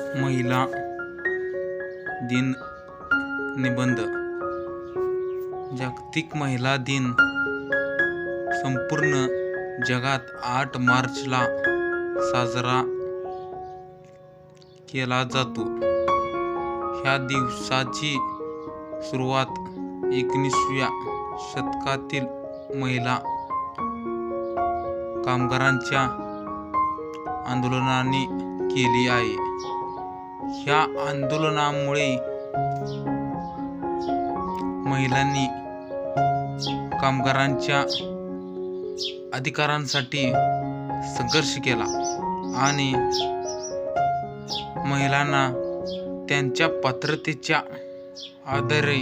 महिला दिन निबंध. जागतिक महिला दिन संपूर्ण जगात आठ मार्चला साजरा केला जातो. ह्या दिवसाची सुरुवात एकोणीसव्या शतकातील महिला कामगारांच्या आंदोलनाने केली आहे. ह्या आंदोलनामुळे महिलांनी कामगारांच्या अधिकारांसाठी संघर्ष केला आणि महिलांना त्यांच्या पात्रतेच्या आधारे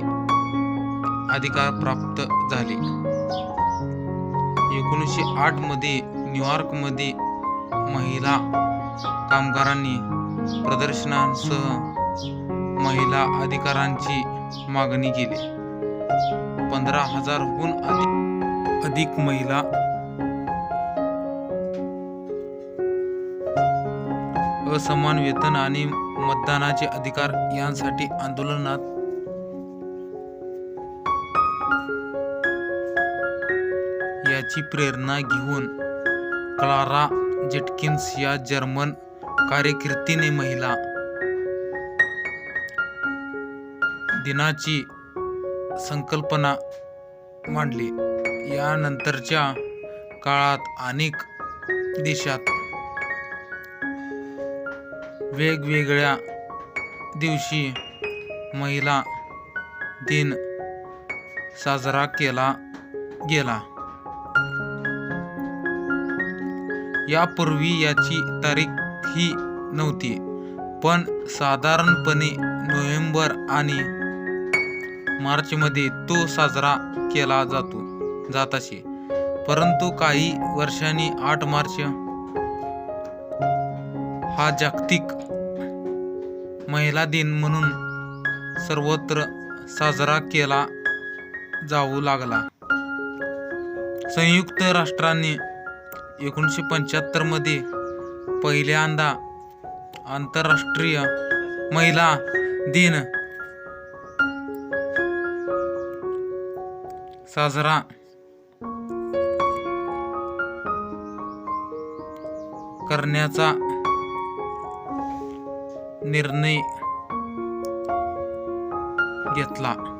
अधिकार प्राप्त झाले. एकोणीसशे आठमध्ये न्यूयॉर्कमध्ये महिला कामगारांनी प्रदर्शनांसह महिला अधिकारांची मागणी केली. पंधरा हजारहून अधिक अधिक महिला असमान वेतन आणि मतदानाचे अधिकार यांसाठी आंदोलनात याची प्रेरणा घेऊन क्लारा जेटकिन्स या जर्मन कार्यकिर्तीने महिला दिनाची संकल्पना मांडली. यानंतरच्या काळात अनेक देशात वेगवेगळ्या दिवशी महिला दिन साजरा केला गेला. यापूर्वी याची तारीख ही नव्हती. पण साधारणपणे नोव्हेंबर आणि मार्चमध्ये तो साजरा केला जातो जात असे परंतु काही वर्षांनी आठ मार्च हा जागतिक महिला दिन म्हणून सर्वत्र साजरा केला जाऊ लागला. संयुक्त राष्ट्रांनी एकोणीसशे पंच्याहत्तरमध्ये पहिल्यांदा आंतरराष्ट्रीय महिला दिन. साजरा. करण्याचा निर्णय घेतला.